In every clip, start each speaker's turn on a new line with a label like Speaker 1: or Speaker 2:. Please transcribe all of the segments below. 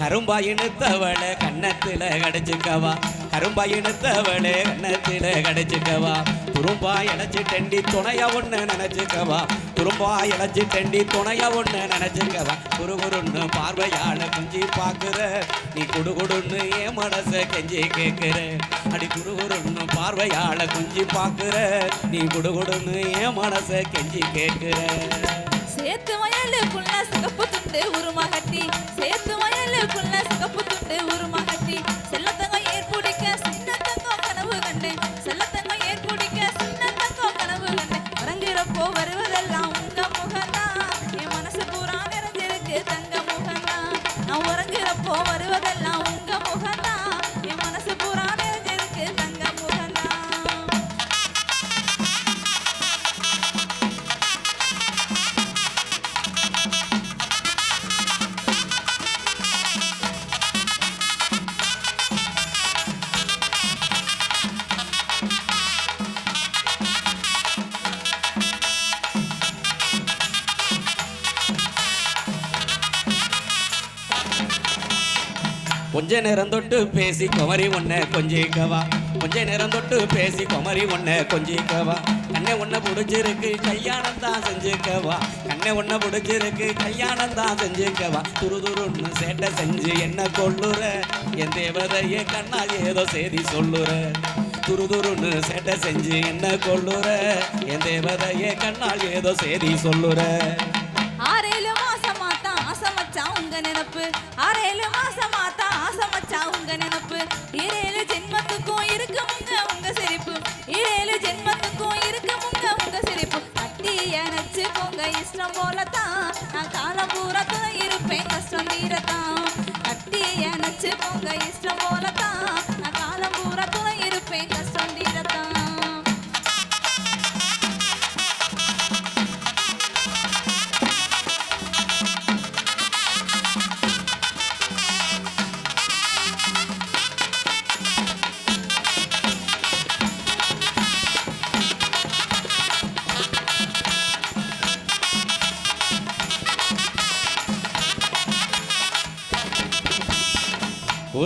Speaker 1: கரும்பா கண்ணத்தில் கன்னத்துல கடிச்சுக்கவா. கரும்பா கண்ணத்தில் கன்னத்துல கடிச்சுக்கவா. துரும்பா இழைச்சி டெண்டி துணையா ஒண்ணு நினைச்சுக்கவா. துரும்பா இழைச்சி டெண்டி துணையா ஒண்ணு நினைச்சுக்கவா. குறுகுறுன்னு பார்வையால குஞ்சி பாக்குற நீ குடுகுடுன்னு என் மனச கெஞ்சி கேக்குற. அடி குறுகுறுன்னு பார்வையால குஞ்சி பாக்குற நீ குடுகுடுன்னு என் மனச கெஞ்சி கேக்குற.
Speaker 2: சேத்து வயலுக்குள்ள சிகப்பு துண்டு உருமகட்டி. சேத்து வயலுக்குள்ள சிகப்பு துண்டு உருமகட்டி. செல்ல
Speaker 1: கொஞ்ச நேரம் தொட்டு பேசி குமரி ஒன்ன கொஞ்சிக்கவா. கொஞ்ச நேரம் தொட்டு பேசி குமரி ஒன்ன கொஞ்சிக்கவா. கண்ணை ஒன்ன பிடிச்சிருக்கு கல்யாணம் தான் செஞ்சுக்கவா. கண்ணை ஒன்ன பிடிச்சிருக்கு கல்யாணம் தான் செஞ்சுக்கவா. துரு துருன்னு சேட்டை செஞ்சு என்ன கொள்ளுற என் தேவதைய கண்ணா ஏதோ செய்தி சொல்லுற. துரு துருன்னு சேட்டை செஞ்சு என்ன கொள்ளுற என் தேவதைய கண்ணால் ஏதோ செய்தி சொல்லுற.
Speaker 2: ஆறேழு மாசமா தான் ஆசமச்சா உங்க நினப்பு. ஆறேழு மாசமா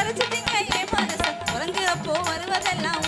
Speaker 2: புகுந்துக்கிட்டு பறிச்சிட்டீங்க மனசு மனச உறங்குறப்போ வருவதெல்லாம்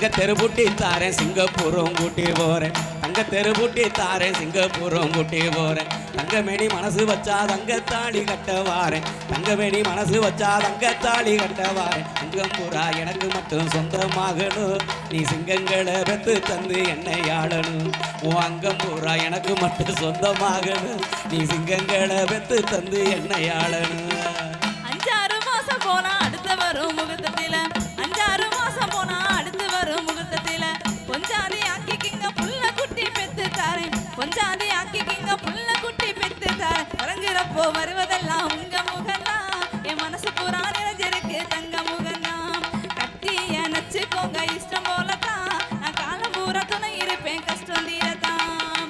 Speaker 1: தங்க தெருபுட்டி தாரேன் சிங்கப்பூரும் கூட்டி போறேன். தங்க தெருபுட்டி தாரேன் சிங்கப்பூரும் கூட்டி போறேன். தங்கமேனி மனசு வச்சா தங்கத்தாளி தாலி கட்ட வாரேன். தங்கமேனி மனசு வச்சா தங்கத்தாளி தாலி கட்ட வாரேன். அங்கம் எனக்கு மட்டும் சொந்தமாகணும். நீ சிங்கங்களை பெத்து தந்து என்னை ஆளணும். உன் அங்கம் எனக்கு மட்டும் சொந்தமாகணும். நீ சிங்கங்களை பெத்து தந்து என்னை ஆளணும்.
Speaker 2: அஞ்சாறு மாசம் போனா அடுத்த வரும் கொஞ்சாதி ஆக்கிக்கிங்க புள்ள குட்டி பெத்து தாரேன் உறங்குறப்போ வருவதெல்லாம் உங்க முகந்தான் என் மனசு பூரா நிறைஞ்சிருக்கு தங்க முகந்தான் கத்தி நச்சுக்கோங்க இஷ்டம் போலதான் நான் காலம் பூரா துணை இருப்பேன் கஷ்டம் தீரதான்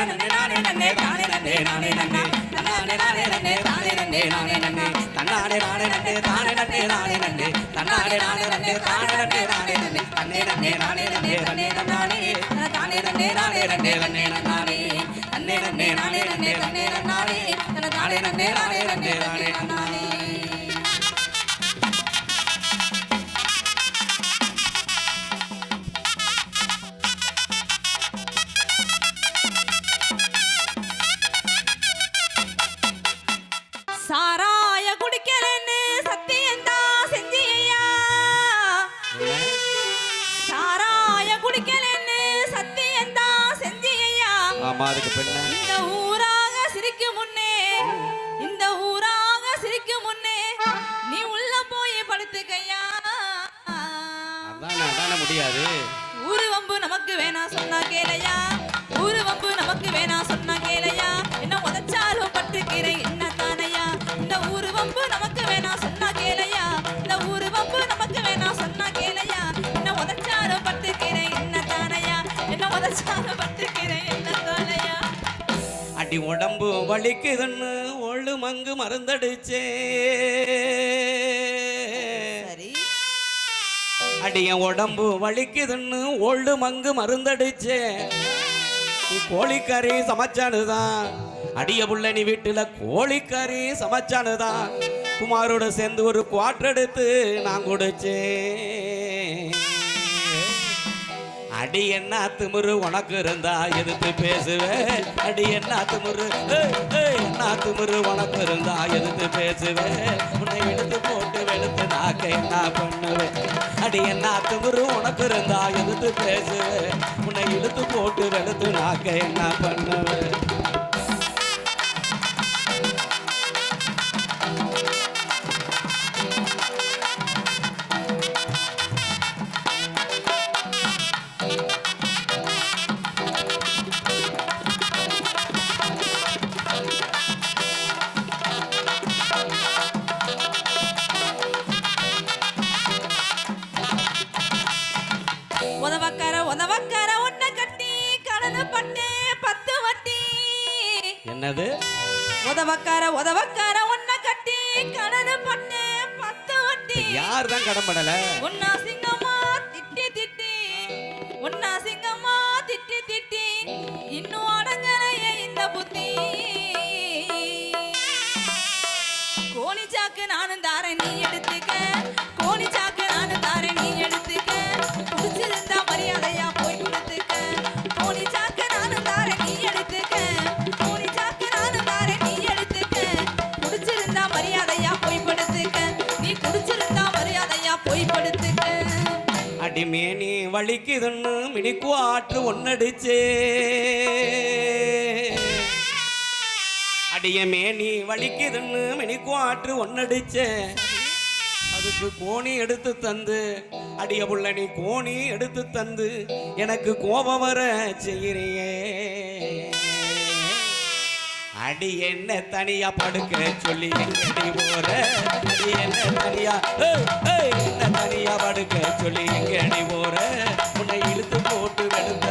Speaker 1: நன்னே நானே நன்னே தானே நன்னே நானே நன்னே தன்னானே நானே நன்னே தானே நன்னே நானே நன்னே தன்னானே நானே நன்னே தானே நன்னே நானே நன்னே தன்னானே நானே நன்னே தானே நன்னே நானே நன்னே தன்னே நன்னே நானே நன்னே தன்னே தானே நன்னே நானே நன்னே தன்னே அடி உடம்பு வலிக்குதுன்னு ஒழு மங்கு மருந்தடிச்சே.
Speaker 2: சரி.
Speaker 1: அடி என் உடம்பு வலிக்குதுன்னு ஒழு மங்கு மருந்தடிச்சே. நீ கோழிக்கறி சமைச்சானுதான். அடிய புள்ள நீ வீட்டுல கோழிக்கறி சமைச்சானுதான். குமாரோட சேர்ந்து ஒரு குவாட்டர் எடுத்து நான் குடிச்சேன் அடி என்ன திமுரு உனக்கு இருந்தா எதிர்த்து பேசுவேன். அடி என்ன திமுரு என்ன திமுரு உனக்கு இருந்தா எதிர்த்து பேசுவேன். உன்னை எடுத்து போட்டு வெளுத்து நாக்க என்ன பண்ணுவேன். அடி என்ன திமுரு உனக்கு இருந்தா எதிர்த்து பேசுவேன். உன்னை இழுத்து போட்டு வெளுத்து நாக்க என்ன பண்ணுவேன். யார் தான் கடன்படல மேனி வலிக்குதுன்னு மினிக்கு ஆற்று ஒன்னடிச்சே அடிய மேனி வலிக்குதுன்னு மினிக்கு ஆற்று ஒன்னடிச்சே அதுக்கு கோணி எடுத்து தந்து அடிய புள்ள நீ கோணி எடுத்து தந்து எனக்கு கோபம் வர செய்கிறியே. அடி என்ன தனியா படுக்க சொல்லி எங்கடி போற? அடி என்ன தனியா என்ன தனியா படுக்க சொல்லி எங்கடி போற? உன்னை இழுத்து போட்டு
Speaker 2: விழுந்த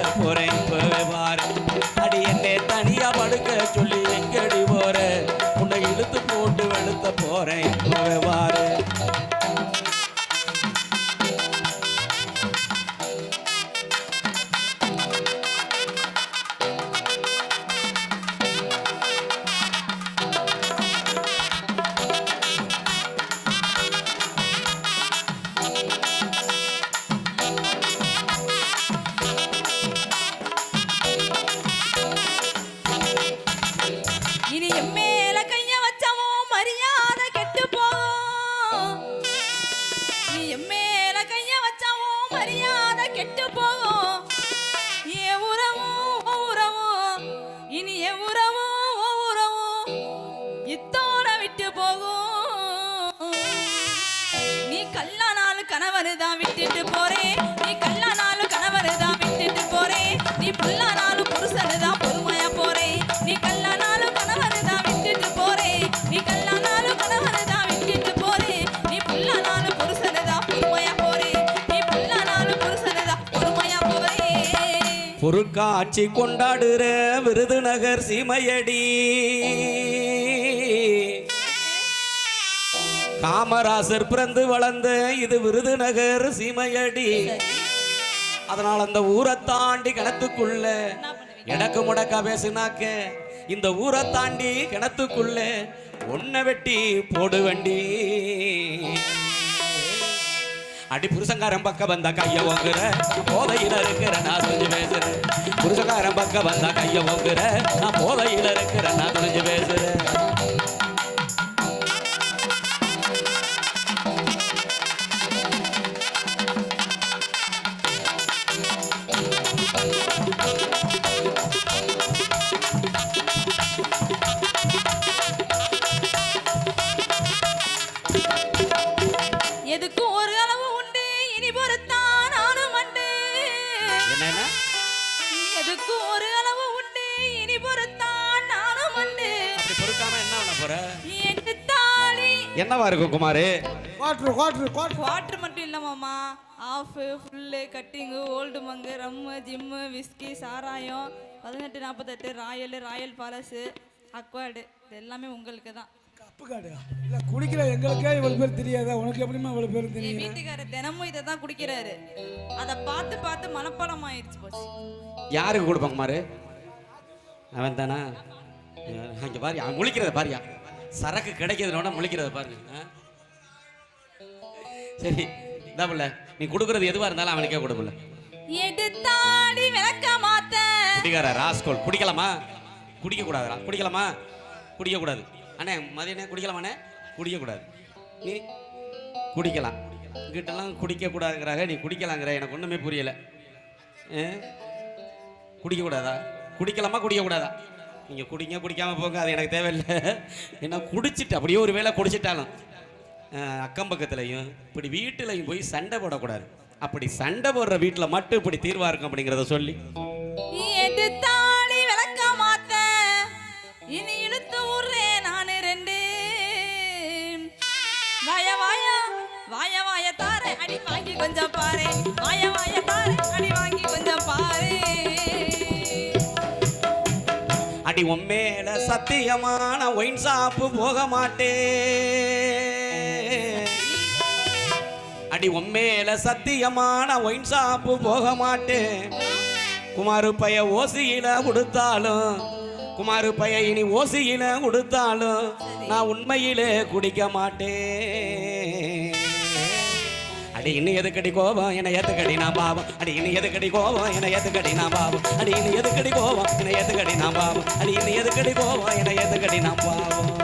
Speaker 2: கணவரு தான் விட்டுட்டு போறேன். நீ கல்லானாலும் கணவரு தான் விட்டுட்டு போறேன். நீ புல்லானாலும் புருஷனு தான் பொறுமையா போறேன். நீ கல்லானாலும் கணவரு தான் விட்டுட்டு போறேன். நீ கல்லானாலும் கணவரு தான் விட்டுட்டு போறேன். நீ புல்லானாலும் புருஷனு தான் பொறுமையா போறேன். நீ புல்லானாலும் புருஷனு தான் பொறுமையா போறேன்.
Speaker 1: பொருட்காட்சி கொண்டாடுற விருதுநகர் சீமையடி. காமராசர் பிறந்து வளர்ந்த இது விருதுநகர் சீமையடி. அதனால் அந்த ஊரை தாண்டி கிணத்துக்குள்ள எனக்கு முடக்கா பேசுனாக்க இந்த ஊரை தாண்டி கிணத்துக்குள்ள ஒன்ன வெட்டி போடு வண்டி. அடி புருஷங்காரன் பக்கம் வந்தா கைய ஓங்குற போதையில இருக்கிற நான் துணிஞ்சு பேசுறேன் புருஷங்காரன் பக்கம் வந்தா கைய ஓங்குற நான் போதையில இருக்கிற நான் துணிஞ்சு பேசுறேன் என்னவா இருக்கும் குமாரு?
Speaker 3: குவாட்ரு குவாட்ரு குவாட்ரு
Speaker 2: வாட்டர் மட்டும் இல்லை மாமா. Half full cutting old Monk rum gin whisky சாராயம் பதினெட்டு நாற்பத்தெட்டு ராயல் ராயல் பாலஸு அக்வார்டு இது எல்லாமே உங்களுக்கு தான்.
Speaker 3: கப்பு காடு. இல்லை குடிக்கிற எங்களுக்கே இவ்வளோ பேர் தெரியாதா? உனக்கு எப்படிமா இவ்வளோ பேர்
Speaker 2: என்
Speaker 3: தெரியும்?
Speaker 2: வீட்டுக்காரர் தினமும் இதை தான் குடிக்கிறாரு. அதை பார்த்து பார்த்து மனப்பாடம் ஆயிடுச்சு போச்சு.
Speaker 1: யாருக்கு கொடுப்பாங்க குமாரு? அவன் தானா அங்க பாரு அவன் முழிக்கிறத பாரியா? சரக்கு கிடைக்கிறதுனோட முழிக்கிறத பாருங்க? சரி இதாப்புல நீ கொடுக்கறது எதுவா இருந்தாலும் அவனுக்கே கொடுப்பல
Speaker 2: எடுத்தாடி விளக்க மாத்த
Speaker 1: குடிக்கார ராஸ்கோல் குடிக்கலாமா? குடிக்க கூடாதுடா குடிக்கலாமா? குடிக்க கூடாது அண்ணே மதியனே குடிக்கலாமாண்ணே? குடிக்க கூடாது நீ குடிக்கலாம். இங்கிட்டலாம் குடிக்க கூடாதுங்கிறாங்க நீ குடிக்கலாங்கிற எனக்கு ஒண்ணுமே புரியல? குடிக்க கூடாதா குடிக்கலாமா? குடிக்க கூடாதா நீங்க குடிங்க குடிக்காம போங்க அது எனக்கு தேவையில்லை. ஏன்னா குடிச்சிட்டு அப்படியே ஒரு வேளை குடிச்சிட்டாலும். அக்கம் பக்கத்துலையும் இப்படி வீட்டிலையும் போய் சண்டை போடக்கூடாது. அப்படி சண்டை போடுற வீட்டில் மட்டும் இப்படி தீர்வா இருக்கும் அப்படிங்கிறத சொல்லி.
Speaker 2: இனி இழுத்து விடுறேன் நானு ரெண்டு. வாய வாய வாய வாய தாரே அடி வாங்கி கொஞ்சம் பாரு. வாய வாய தாரே அடி வாங்கி கொஞ்சம் பாரு
Speaker 1: அடி உண்மையில சத்தியமான ஒயின் சாப்பு போக மாட்டேன் அடி உண்மையில சத்தியமான ஒயின் சாப்பு போக மாட்டேன் குமாரு பைய ஓசியில கொடுத்தாலும் குமாரு பைய இனி ஓசியில கொடுத்தாலும் நான் உண்மையிலே குடிக்க மாட்டேன் அடி இன்னும் எதுக்கடி கோபம்? என்னை ஏத்துக்கடி நான் பாவம்? அடி இன்னும் எதுக்கடி கோபம்? என்னை ஏத்துக்கடி நான் பாவம்? அடி இன்னும் எதுக்கடி கோபம்? என்னை ஏத்துக்கடி நான் பாவம்? அடி இன்னும் எதுக்கடி கோபம்? என்னை ஏத்துக்கடி நான் பாவம்?